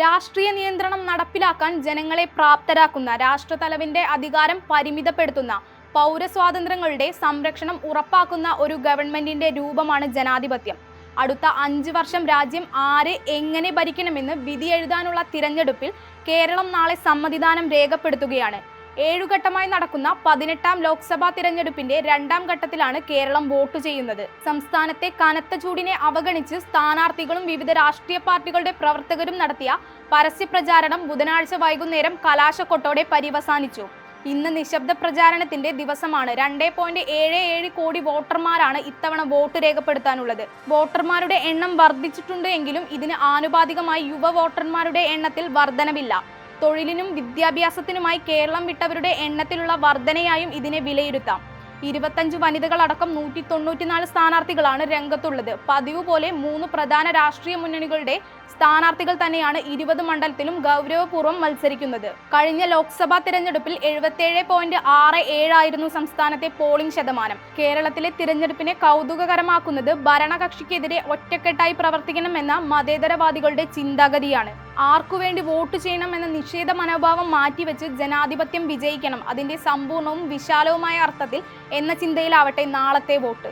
രാഷ്ട്രീയ നിയന്ത്രണം നടപ്പിലാക്കാൻ ജനങ്ങളെ പ്രാപ്തരാക്കുന്ന രാഷ്ട്രതലവിന്റെ അധികാരം പരിമിതപ്പെടുത്തുന്ന പൗരസ്വാതന്ത്ര്യങ്ങളുടെ സംരക്ഷണം ഉറപ്പാക്കുന്ന ഒരു ഗവൺമെന്റിന്റെ രൂപമാണ് ജനാധിപത്യം. അടുത്ത അഞ്ച് വർഷം രാജ്യം ആര് എങ്ങനെ ഭരിക്കണമെന്ന് വിധി എഴുതാനുള്ള തിരഞ്ഞെടുപ്പിൽ കേരളം നാളെ സമ്മതിദാനം രേഖപ്പെടുത്തുകയാണ്. ഏഴുഘട്ടമായി നടക്കുന്ന പതിനെട്ടാം ലോക്സഭാ തിരഞ്ഞെടുപ്പിന്റെ രണ്ടാം ഘട്ടത്തിലാണ് കേരളം വോട്ട് ചെയ്യുന്നത്. സംസ്ഥാനത്തെ കനത്ത ചൂടിനെ അവഗണിച്ച് സ്ഥാനാർത്ഥികളും വിവിധ രാഷ്ട്രീയ പാർട്ടികളുടെ പ്രവർത്തകരും നടത്തിയ പരസ്യ പ്രചാരണം ബുധനാഴ്ച വൈകുന്നേരം കലാശക്കൊട്ടോടെ പര്യവസാനിച്ചു. ഇന്ന് നിശബ്ദ പ്രചാരണത്തിന്റെ ദിവസമാണ്. രണ്ടേ പോയിന്റ് ഏഴ് ഏഴ് കോടി വോട്ടർമാരാണ് ഇത്തവണ വോട്ട് രേഖപ്പെടുത്താനുള്ളത്. വോട്ടർമാരുടെ എണ്ണം വർദ്ധിച്ചിട്ടുണ്ട് എങ്കിലും ഇതിന് ആനുപാതികമായി യുവ വോട്ടർമാരുടെ എണ്ണത്തിൽ വർധനവില്ല. തൊഴിലിനും വിദ്യാഭ്യാസത്തിനുമായി കേരളം വിട്ടവരുടെ എണ്ണത്തിലുള്ള വർധനയായും ഇതിനെ വിലയിരുത്താം. ഇരുപത്തഞ്ച് വനിതകളടക്കം നൂറ്റി തൊണ്ണൂറ്റിനാല് സ്ഥാനാർത്ഥികളാണ് രംഗത്തുള്ളത്. പതിവ് പോലെ മൂന്ന് പ്രധാന രാഷ്ട്രീയ മുന്നണികളുടെ സ്ഥാനാർത്ഥികൾ തന്നെയാണ് ഇരുപത് മണ്ഡലത്തിലും ഗൗരവപൂർവം മത്സരിക്കുന്നത്. കഴിഞ്ഞ ലോക്സഭാ തിരഞ്ഞെടുപ്പിൽ എഴുപത്തിയേഴ് പോയിന്റ് ആറ് ഏഴായിരുന്നു സംസ്ഥാനത്തെ പോളിംഗ് ശതമാനം. കേരളത്തിലെ തിരഞ്ഞെടുപ്പിനെ കൗതുകകരമാക്കുന്നത് ഭരണകക്ഷിക്കെതിരെ ഒറ്റക്കെട്ടായി പ്രവർത്തിക്കണമെന്ന മതേതരവാദികളുടെ ചിന്താഗതിയാണ്. ആർക്കുവേണ്ടി വോട്ട് ചെയ്യണം എന്ന നിഷേധ മനോഭാവം മാറ്റിവെച്ച് ജനാധിപത്യം വിജയിക്കണം. അതിന്റെ സമ്പൂർണവും വിശാലവുമായ അർത്ഥത്തിൽ എന്ന ചിന്തയിലാവട്ടെ നാളത്തെ വോട്ട്.